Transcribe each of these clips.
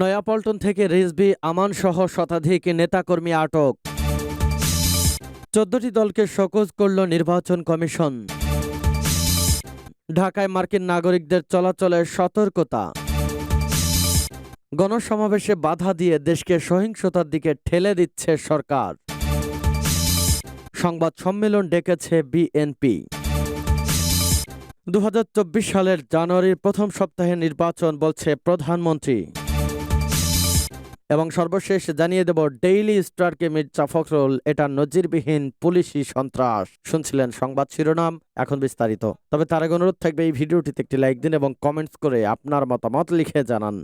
নয়াপল্টন থেকে রিজবি আমান সহ শতাধিক নেতাকর্মী আটক। চোদ্দটি দলকে সকোজ করল নির্বাচন কমিশন। ঢাকায় মার্কিন নাগরিকদের চলাচলের সতর্কতা। গণসমাবেশে বাধা দিয়ে দেশকে সহিংসতার দিকে ঠেলে দিচ্ছে সরকার। সংবাদ সম্মেলন ডেকেছে বিএনপি। দু হাজার চব্বিশ সালের জানুয়ারির প্রথম সপ্তাহে নির্বাচন বলছে প্রধানমন্ত্রী। এবং সর্বশেষ জানিয়ে দেব ডেইলি স্টারকে মির্জা ফখরুল, এটা নজিরবিহীন পুলিশি সন্ত্রাস। শুনছিলেন সংবাদ শিরোনাম, এখন বিস্তারিত। তবে তার অনুরোধ থাকবে, এই ভিডিওটিতে একটি লাইক দিন এবং কমেন্টস করে আপনার মতামত লিখে জানান।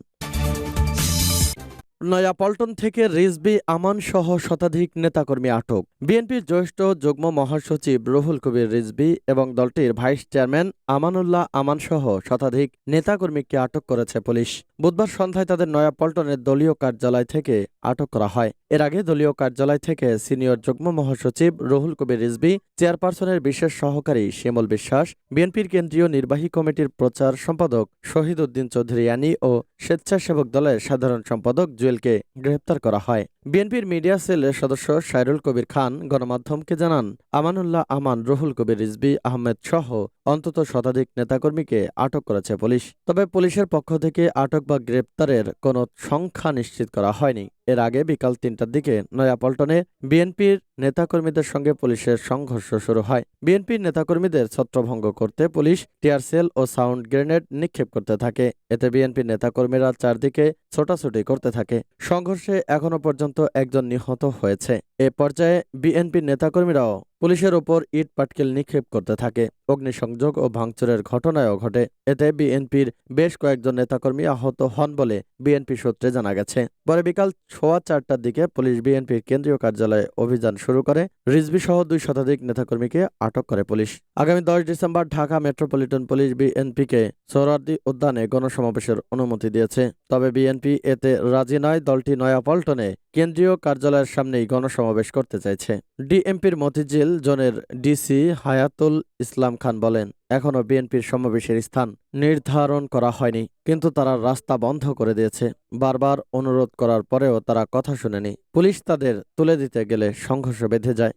নয়াপল্টন থেকে রিজবি আমান সহ শতাধিক নেতাকর্মী আটক। বিএনপির জ্যেষ্ঠ যুগ্ম মহাসচিব রুহুল কবির রিজবি এবং দলটির ভাইস চেয়ারম্যান আমানুল্লাহ আমান সহ শতাধিক নেতাকর্মীকে আটক করেছে পুলিশ। বুধবার সন্ধ্যায় তাদের নয়াপল্টনের দলীয় কার্যালয় থেকে আটক করা হয়। এর আগে দলীয় কার্যালয় থেকে সিনিয়র যুগ্ম মহাসচিব রুহুল কবির রিজবি চেয়ারপারসনের বিশেষ সহকারী শ্যামল বিশ্বাস, বিএনপির কেন্দ্রীয় নির্বাহী কমিটির প্রচার সম্পাদক শহীদ উদ্দিন চৌধুরী আনি ও স্বেচ্ছাসেবক দলের সাধারণ সম্পাদক জুয়েলকে গ্রেপ্তার করা হয়। বিএনপির মিডিয়া সেলের সদস্য সাইরুল কবির খান গণমাধ্যমকে জানান, আমানুল্লাহ আমান, রুহুল কবির রিজবি আহমেদ সহ অন্তত শতাধিক নেতাকর্মীকে আটক করেছে পুলিশ। তবে পুলিশের পক্ষ থেকে আটক বা গ্রেপ্তারের কোনো সংখ্যা নিশ্চিত করা হয়নি। এর আগে বিকাল তিনটার দিকে নয়াপল্টনে বিএনপির নেতাকর্মীদের সঙ্গে পুলিশের সংঘর্ষ শুরু হয়। বিএনপির নেতাকর্মীদের ছত্রভঙ্গ করতে পুলিশ টিয়ার সেল ও সাউন্ড গ্রেনেড নিক্ষেপ করতে থাকে। এতে বিএনপির নেতাকর্মীরা চারদিকে ছোটাছুটি করতে থাকে। সংঘর্ষে এখনও পর্যন্ত একজন নিহত হয়েছে। এ পর্যায়ে বিএনপির নেতাকর্মীরাও পুলিশের ওপর ইট পাটকেল নিক্ষেপ করতে থাকে। অগ্নিসংযোগ ও ভাঙচুরের ঘটনায়ও ঘটে। এতে বিএনপির বেশ কয়েকজন নেতাকর্মী আহত হন বলে বিএনপি সূত্রে জানা গেছে। পরে বিকাল সোয়া চারটার দিকে পুলিশ বিএনপির কেন্দ্রীয় কার্যালয়ে অভিযান শুরু করে। রিজবি সহ দুই শতাধিক নেতাকর্মীকে আটক করে পুলিশ। আগামী দশ ডিসেম্বর ঢাকা মেট্রোপলিটন পুলিশ বিএনপিকে সোহরার্দি উদ্যানে গণসমাবেশের অনুমতি দিয়েছে। তবে বিএনপি এতে রাজি নয়। দলটি নয়াপল্টনে কেন্দ্রীয় কার্যালয়ের সামনেই গণসমাবেশ করতে চাইছে। ডিএমপির মতিঝিল জোনের ডিসি হায়াতুল ইসলাম খান বলেন, এখনও বিএনপির সমাবেশের স্থান নির্ধারণ করা হয়নি, কিন্তু তারা রাস্তা বন্ধ করে দিয়েছে। বারবার অনুরোধ করার পরেও তারা কথা শুনেনি। পুলিশ তাদের তুলে দিতে গেলে সংঘর্ষ বেঁধে যায়।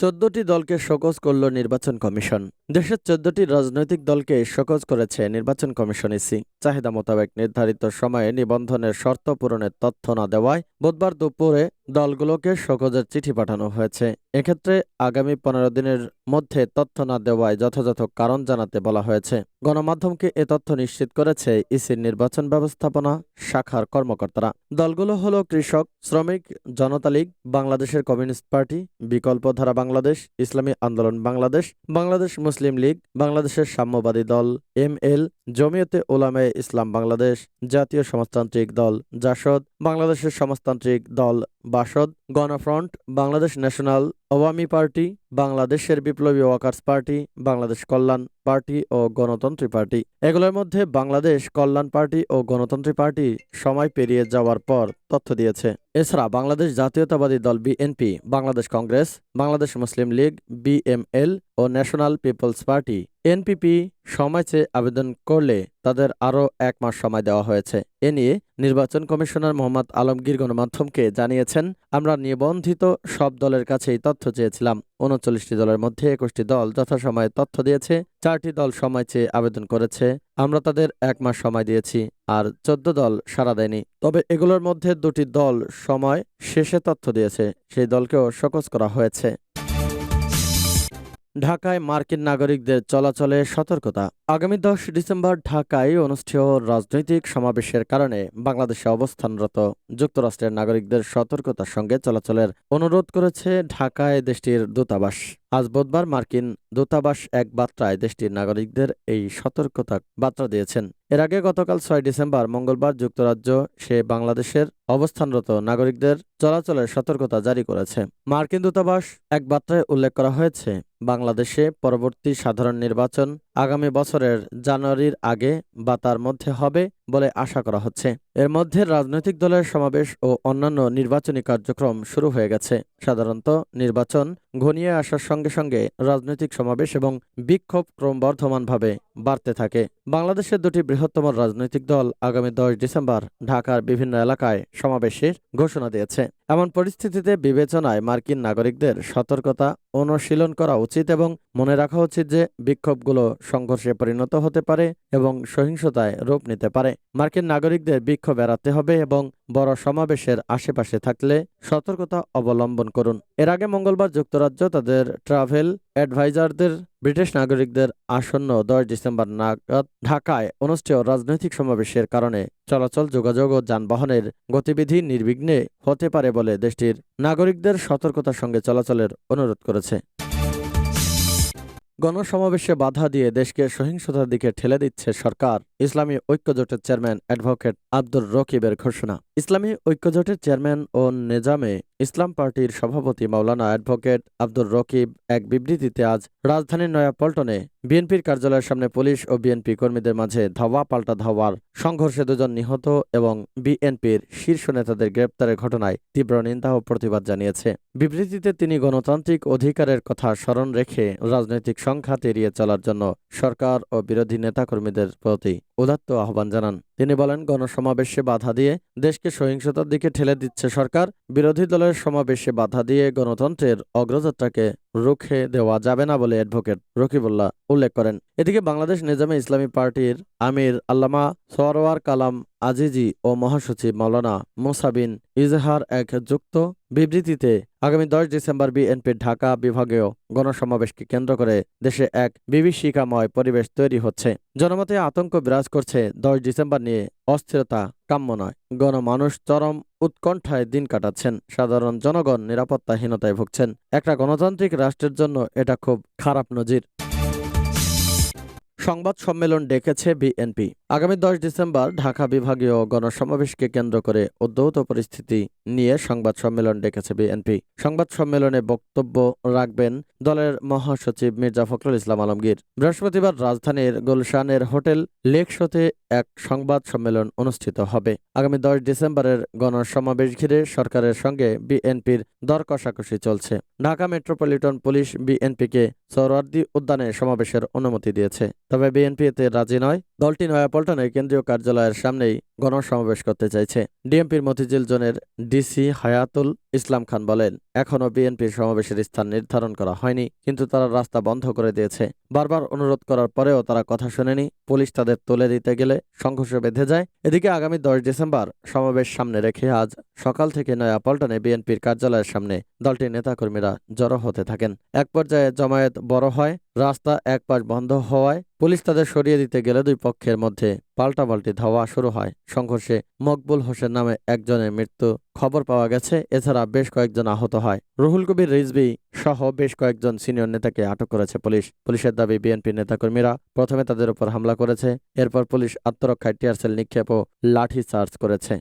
চোদ্দটি দলকে শোকজ করল নির্বাচন কমিশন। দেশের চোদ্দটি রাজনৈতিক দলকে শোকজ করেছে নির্বাচন কমিশন ইসি। চাহিদা মোতাবেক নির্ধারিত সময়ে নিবন্ধনের শর্ত পূরণের তথ্য না দেওয়ায় বুধবার দুপুরে দলগুলোকে শোকজের চিঠি পাঠানো হয়েছে। এক্ষেত্রে আগামী পনেরো দিনের মধ্যে তথ্য না দেওয়ায় যথাযথ কারণ জানাতে বলা হয়েছে। গণমাধ্যমকে এ তথ্য নিশ্চিত করেছে ইসির নির্বাচন ব্যবস্থাপনা শাখার কর্মকর্তারা। দলগুলো হল কৃষক, শ্রমিক, জনতা লীগ, বাংলাদেশের কমিউনিস্ট পার্টি, বিকল্পধারা বাংলাদেশ, ইসলামী আন্দোলন বাংলাদেশ বাংলাদেশ মুসলিম লীগ, বাংলাদেশের সাম্যবাদী দল, এম এল, জমিয়তে ওলামে ইসলাম বাংলাদেশ, জাতীয় সমাজতান্ত্রিক দল, জাসদ, বাংলাদেশের সমাজতান্ত্রিক দল বাসদ গণফ্রন্ট, বাংলাদেশ ন্যাশনাল আওয়ামী পার্টি, বাংলাদেশের Biplobi workers party, Bangladesh Kalyan party ও গণতন্ত্রী পার্টি। এগুলোর মধ্যে বাংলাদেশ কল্যাণ পার্টি ও গণতন্ত্রী পার্টি সময় পেরিয়ে যাওয়ার পর তথ্য দিয়েছে। এছাড়া Bangladesh Jatiyatabadi Dal BNP, Bangladesh Congress, Bangladesh Muslim League, BML ও ন্যাশনাল পিপলস পার্টি, এনপিপি সময় চেয়ে আবেদন করলে তাদের আরও এক মাস সময় দেওয়া হয়েছে। এ নিয়ে নির্বাচন কমিশনার মোহাম্মদ আলমগীর গণমাধ্যমকে জানিয়েছেন, আমরা নিবন্ধিত সব দলের কাছেই তথ্য চেয়েছিলাম। উনচল্লিশটি দলের মধ্যে একুশটি দল যথাসময়ে তথ্য দিয়েছে, চারটি দল সময় চেয়ে আবেদন করেছে। আমরা তাদের এক মাস সময় দিয়েছি, আর চোদ্দ দল সারা দেয়নি। তবে এগুলোর মধ্যে দুটি দল সময় শেষে তথ্য দিয়েছে, সেই দলকেও শোকজ করা হয়েছে। ঢাকায় মার্কিন নাগরিকদের চলাচলে সতর্কতা। আগামী দশ ডিসেম্বর ঢাকায় অনুষ্ঠেয় রাজনৈতিক সমাবেশের কারণে বাংলাদেশে অবস্থানরত যুক্তরাষ্ট্রের নাগরিকদের সতর্কতার সঙ্গে চলাচলের অনুরোধ করেছে ঢাকায় দেশটির দূতাবাস। আজ বুধবার মার্কিন দূতাবাস এক বার্তায় দেশটির নাগরিকদের এই সতর্কতা বার্তা দিয়েছেন। এর আগে গতকাল ছয় ডিসেম্বর মঙ্গলবার যুক্তরাজ্য, সে বাংলাদেশের অবস্থানরত নাগরিকদের চলাচলের সতর্কতা জারি করেছে। মার্কিন দূতাবাস এক বার্তায় উল্লেখ করা হয়েছে, বাংলাদেশে পরবর্তী সাধারণ নির্বাচন আগামী বছরের জানুয়ারির আগে বা তার মধ্যে হবে বলে আশা করা হচ্ছে। এর মধ্যে রাজনৈতিক দলের সমাবেশ ও অন্যান্য নির্বাচনী কার্যক্রম শুরু হয়ে গেছে। সাধারণত নির্বাচন ঘনিয়ে আসার সঙ্গে সঙ্গে রাজনৈতিক সমাবেশ এবং বিক্ষোভ ক্রমবর্ধমানভাবে বাড়তে থাকে। বাংলাদেশের দুটি বৃহত্তম রাজনৈতিক দল আগামী দশ ডিসেম্বর ঢাকার বিভিন্ন এলাকায় সমাবেশের ঘোষণা দিয়েছে। এমন পরিস্থিতিতে বিবেচনায় মার্কিন নাগরিকদের সতর্কতা অনুশীলন করা উচিত এবং মনে রাখা উচিত যে বিক্ষোভগুলো সংঘর্ষে পরিণত হতে পারে এবং সহিংসতায় রূপ নিতে পারে। মার্কিন নাগরিকদের বিক্ষোভ এড়াতে হবে এবং বড় সমাবেশের আশেপাশে থাকলে সতর্কতা অবলম্বন করুন। এর আগে মঙ্গলবার যুক্তরাজ্য তাদের ট্রাভেল অ্যাডভাইজারদের, ব্রিটিশ নাগরিকদের আসন্ন দশ ডিসেম্বর নাগাদ ঢাকায় অনুষ্ঠেয় রাজনৈতিক সমাবেশের কারণে চলাচল, যোগাযোগ ও যানবাহনের গতিবিধি নির্বিঘ্নে হতে পারে বলে দেশটির নাগরিকদের সতর্কতার সঙ্গে চলাচলের অনুরোধ করেছে। গণসমাবেশে বাধা দিয়ে দেশকে সহিংসতার দিকে ঠেলে দিচ্ছে সরকার, ইসলামী ঐক্যজোটের চেয়ারম্যান অ্যাডভোকেট আব্দুর রকিবের ঘোষণা। ইসলামী ঐক্যজোটের চেয়ারম্যান ও নেজামে ইসলাম পার্টির সভাপতি মাওলানা অ্যাডভোকেট আব্দুর রকিব এক বিবৃতিতে আজ রাজধানীর নয়াপল্টনে বিএনপির কার্যালয়ের সামনে পুলিশ ও বিএনপি কর্মীদের মাঝে ধাওয়া পাল্টা ধাওয়ার সংঘর্ষে দুজন নিহত এবং বিএনপির শীর্ষ নেতাদের গ্রেপ্তারের ঘটনায় তীব্র নিন্দা ও প্রতিবাদ জানিয়েছে। বিবৃতিতে তিনি গণতান্ত্রিক অধিকারের কথা স্মরণ রেখে রাজনৈতিক সংঘাত এড়িয়ে চলার জন্য সরকার ও বিরোধী নেতাকর্মীদের প্রতি উদাত্ত আহ্বান জানান। তিনি বলেন, গণসমাবেশে বাধা দিয়ে দেশকে সহিংসতার দিকে ঠেলে দিচ্ছে সরকার। বিরোধী দলের সমাবেশে বাধা দিয়ে গণতন্ত্রের অগ্রযাত্রাকে রুখে দেওয়া যাবে না বলে অ্যাডভোকেট রকিবুল্লাহ উল্লেখ করেন। এদিকে বাংলাদেশ নিজামে ইসলামী পার্টির আমির আল্লামা সরোয়ার কালাম আজিজি ও মহাসচিব মাওলানা মোসাবিন ইজহার এক যুক্ত বিবৃতিতে আগামী দশ ডিসেম্বর বিএনপির ঢাকা বিভাগীয় গণসমাবেশকে কেন্দ্র করে দেশে এক বিভীষিকাময় পরিবেশ তৈরি হচ্ছে। জনমতে আতঙ্ক বিরাজ করছে দশ ডিসেম্বর নিয়ে অস্থিরতা কাম্য নয়। গণমানুষ চরম উৎকণ্ঠায় দিন কাটাচ্ছেন। সাধারণ জনগণ নিরাপত্তাহীনতায় ভুগছেন। একটা গণতান্ত্রিক রাষ্ট্রের জন্য এটা খুব খারাপ নজির। সংবাদ সম্মেলন ডেকেছে বিএনপি। আগামী দশ ডিসেম্বর ঢাকা বিভাগীয় গণসমাবেশকে কেন্দ্র করে উদ্ভূত পরিস্থিতি নিয়ে সংবাদ সম্মেলন ডেকেছে বিএনপি। সংবাদ সম্মেলনে বক্তব্য রাখবেন দলের মহাসচিব মির্জা ফখরুল ইসলাম আলমগীর। বৃহস্পতিবার রাজধানীর গুলশানের হোটেল লেক শোতে এক সংবাদ সম্মেলন অনুষ্ঠিত হবে। আগামী দশ ডিসেম্বরের গণসমাবেশ ঘিরে সরকারের সঙ্গে বিএনপির দর কষাকষি চলছে। ঢাকা মেট্রোপলিটন পুলিশ বিএনপিকে সৌরার্দি উদ্যানে সমাবেশের অনুমতি দিয়েছে। তবে বিএনপি এতে রাজি নয়। দলটি নয়াপল্টনে কেন্দ্রীয় কার্যালয়ের সামনেই। গণসমাবেশ করতে চাইছে। ডিএমপির মতিঝিল জোনের ডিসি হায়াতুল ইসলাম খান বলেন, এখনও বিএনপির সমাবেশের স্থান নির্ধারণ করা হয়নি, কিন্তু তারা রাস্তা বন্ধ করে দিয়েছে। বারবার অনুরোধ করার পরেও তারা কথা শোনেনি। পুলিশ তাদের তুলে দিতে গেলে সংঘর্ষ বেঁধে যায়। এদিকে আগামী দশ ডিসেম্বর সমাবেশ সামনে রেখে আজ সকাল থেকে নয়াপল্টনে বিএনপির কার্যালয়ের সামনে দলটির নেতাকর্মীরা জড়ো হতে থাকেন। এক পর্যায়ে জমায়েত বড় হয়, রাস্তা এক পাশ বন্ধ হওয়ায় পুলিশ তাদের সরিয়ে দিতে গেলে দুই পক্ষের মধ্যে পাল্টাপাল্টি ধাওয়া শুরু হয়। সংঘর্ষে মকবুল হোসেন নামে একজনের মৃত্যু খবর পাওয়া গেছে। এছাড়া বেশ কয়েকজন আহত হয়। রুহুল কবির রিজবি সহ বেশ কয়েকজন সিনিয়র নেতাকে আটক করেছে পুলিশ। পুলিশের দাবি, বিএনপি নেতাকর্মীরা প্রথমে তাদের উপর হামলা করেছে। এরপর পুলিশ আত্মরক্ষায় টিয়ারসেল নিক্ষেপ ও লাঠি চার্জ করেছে।